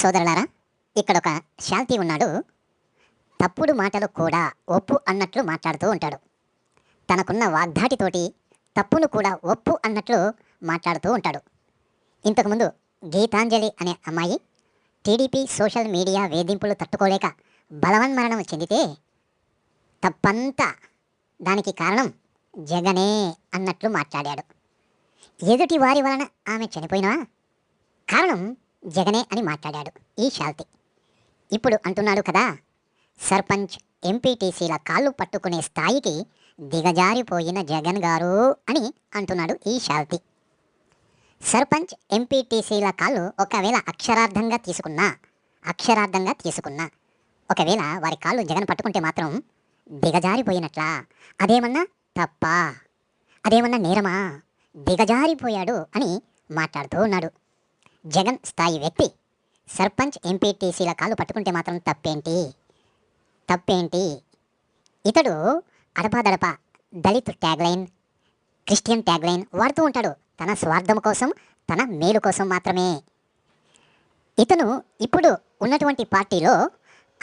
సోదరులారా ఇక్కడ ఒక శాంతి ఉన్నాడు. తప్పుడు మాటలు కూడా ఒప్పు అన్నట్లు మాట్లాడుతూ ఉంటాడు. తనకున్న వాగ్దాటితోటి తప్పును కూడా ఒప్పు అన్నట్లు మాట్లాడుతూ ఉంటాడు. ఇంతకుముందు గీతాంజలి అనే అమ్మాయి టీడీపీ సోషల్ మీడియా వేధింపులు తట్టుకోలేక బలవన్మరణం చెందితే తప్పంతా దానికి కారణం జగనే అన్నట్లు మాట్లాడాడు. ఎదుటి వారి వలన ఆమె చనిపోయినా కారణం జగనే అని మాట్లాడాడు ఈ శాల్తి. ఇప్పుడు అంటున్నాడు కదా సర్పంచ్ ఎంపీటీసీల కాళ్ళు పట్టుకునే స్థాయికి దిగజారిపోయిన జగన్ గారు అని అంటున్నాడు ఈ శాల్తి. సర్పంచ్ ఎంపీటీసీల కాళ్ళు ఒకవేళ అక్షరార్థంగా తీసుకున్నా అక్షరార్థంగా తీసుకున్నా ఒకవేళ వారి కాళ్ళు జగన్ పట్టుకుంటే మాత్రం దిగజారిపోయినట్లా? అదేమన్నా తప్ప? అదేమన్నా నేరమా? దిగజారిపోయాడు అని మాట్లాడుతూ ఉన్నాడు. జగన్ స్థాయి వ్యక్తి సర్పంచ్ ఎంపీటీసీల కాళ్ళు పట్టుకుంటే మాత్రం తప్పేంటి? తప్పేంటి? ఇతడు అడపాదడప దళిత్ ట్యాగ్లైన్ క్రిస్టియన్ ట్యాగ్లైన్ వాడుతూ ఉంటాడు. తన స్వార్థం కోసం తన మేలు కోసం మాత్రమే. ఇతను ఇప్పుడు ఉన్నటువంటి పార్టీలో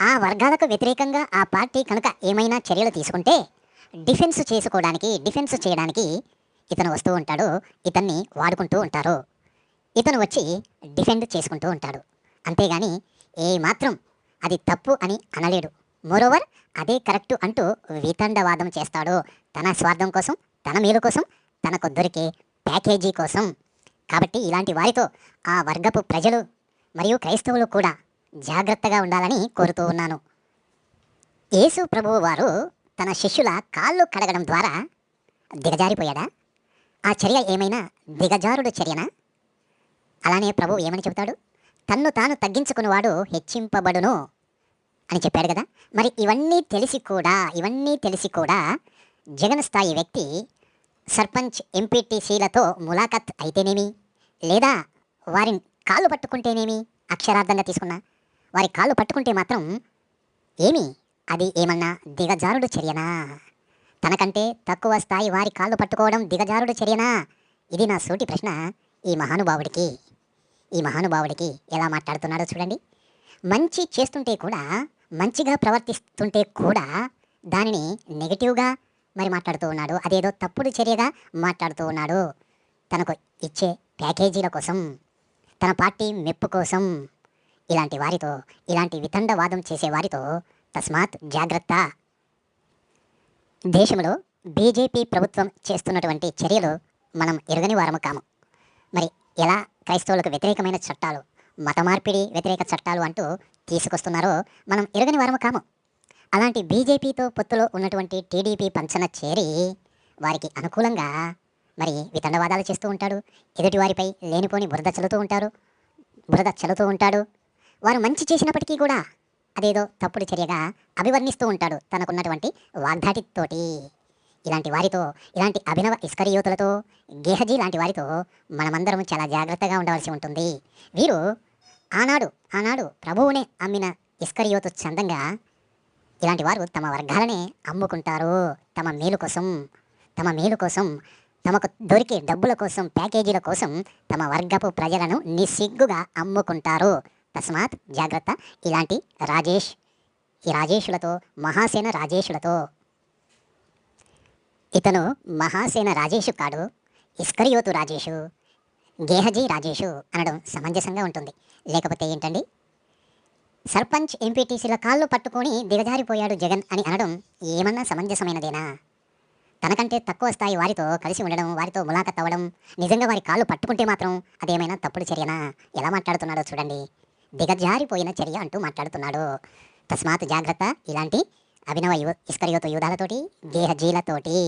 ఆ వర్గాలకు వ్యతిరేకంగా ఆ పార్టీ కనుక ఏమైనా చర్యలు తీసుకుంటే డిఫెన్స్ చేసుకోవడానికి డిఫెన్స్ చేయడానికి ఇతను వస్తూ ఉంటాడు ఇతన్ని వాడుకుంటూ ఉంటారు. ఇతను వచ్చి డిఫెండ్ చేసుకుంటూ ఉంటాడు. అంతేగాని ఏ మాత్రం అది తప్పు అని అనలేడు. మోరోవర్ అదే కరెక్టు అంటూ వితండవాదం చేస్తాడు. తన స్వార్థం కోసం తన మేలు కోసం తనకు దొరికే ప్యాకేజీ కోసం. కాబట్టి ఇలాంటి వారితో ఆ వర్గపు ప్రజలు మరియు క్రైస్తవులు కూడా జాగ్రత్తగా ఉండాలని కోరుతూ ఉన్నాను. యేసు ప్రభువు వారు తన శిష్యుల కాళ్ళు కడగడం ద్వారా దిగజారిపోయాడా? ఆ చర్య ఏమైనా దిగజారుడు చర్యనా? అలానే ప్రభు ఏమని చెబుతాడు? తన్ను తాను తగ్గించుకునేవాడు హెచ్చింపబడును అని చెప్పాడు కదా. మరి ఇవన్నీ తెలిసి కూడా ఇవన్నీ తెలిసి కూడా జగన్ స్థాయి వ్యక్తి సర్పంచ్ ఎంపీటీసీలతో ములాఖత్ అయితేనేమి? లేదా వారిని కాళ్ళు పట్టుకుంటేనేమి అక్షరార్థంగా తీసుకున్నా? వారి కాళ్ళు పట్టుకుంటే మాత్రం ఏమి? అది ఏమన్నా దిగజారుడు చర్యనా? తనకంటే తక్కువ స్థాయి వారి కాళ్ళు పట్టుకోవడం దిగజారుడు చర్యనా? ఇది నా సూటి ప్రశ్న ఈ మహానుభావుడికి. ఈ మహానుభావుడికి ఎలా మాట్లాడుతున్నాడో చూడండి. మంచి చేస్తుంటే కూడా మంచిగా ప్రవర్తిస్తుంటే కూడా దానిని నెగిటివ్గా మరి మాట్లాడుతూ ఉన్నాడు. అదేదో తప్పుడు చర్యగా మాట్లాడుతూ ఉన్నాడు. తనకు ఇచ్చే ప్యాకేజీల కోసం తన పార్టీ మెప్పు కోసం ఇలాంటి వారితో ఇలాంటి వితండవాదం చేసే వారితో తస్మాత్ జాగ్రత్త. దేశంలో బీజేపీ ప్రభుత్వం చేస్తున్నటువంటి చర్యలు మనం ఎరగని వారము కాము. మరి ఎలా క్రైస్తవులకు వ్యతిరేకమైన చట్టాలు మత మార్పిడి వ్యతిరేక చట్టాలు అంటూ తీసుకొస్తున్నారో మనం ఎరగని వారము కాము. అలాంటి బీజేపీతో పొత్తులో ఉన్నటువంటి టీడీపీ పంచన చేరి వారికి అనుకూలంగా మరి వితండవాదాలు చేస్తూ ఉంటాడు ఎదుటి వారిపై లేనిపోని బురద చల్లుతూ ఉంటారు బురద చల్లుతూ ఉంటాడు. వారు మంచి చేసినప్పటికీ కూడా అదేదో తప్పుడు చర్యగా అభివర్ణిస్తూ ఉంటాడు తనకున్నటువంటి వాగ్దాటితోటి. ఇలాంటి వారితో ఇలాంటి అభినవ ఇస్కరియోతులతో గేహజీ లాంటి వారితో మనమందరం చాలా జాగ్రత్తగా ఉండవలసి ఉంటుంది. వీరు ఆనాడు ఆనాడు ప్రభువునే అమ్మిన ఇస్కరియోతు చందంగా ఇలాంటి వారు తమ వర్గాలనే అమ్ముకుంటారు. తమ మేలు కోసం తమ మేలు కోసం తమకు దొరికే డబ్బుల కోసం ప్యాకేజీల కోసం తమ వర్గపు ప్రజలను నిస్సిగ్గుగా అమ్ముకుంటారు. తస్మాత్ జాగ్రత్త ఇలాంటి రాజేష్ ఈ రాజేషులతో మహాసేన రాజేషులతో ఇతను మహాసేన రాజేషు కాడు ఇస్కరియోతు రాజేషు గేహజీ రాజేషు అనడం సమంజసంగా ఉంటుంది. లేకపోతే ఏంటండి? సర్పంచ్ ఎంపీటీసీల కాళ్ళు పట్టుకొని దిగజారిపోయాడు జగన్ అని అనడం ఏమన్నా సమంజసమైనదేనా? తనకంటే తక్కువ స్థాయి వారితో కలిసి ఉండడం వారితో ములాఖత్ అవ్వడం నిజంగా వారి కాళ్ళు పట్టుకుంటే మాత్రం అదేమైనా తప్పుడు చర్యనా? ఎలా మాట్లాడుతున్నాడో చూడండి. దిగజారిపోయిన చర్య అంటూ మాట్లాడుతున్నాడు. తస్మాత్ జాగ్రత్త ఇలాంటి అభినవ యు ఇస్కరియోతు యూధాలతోటి గేహజీలతోటి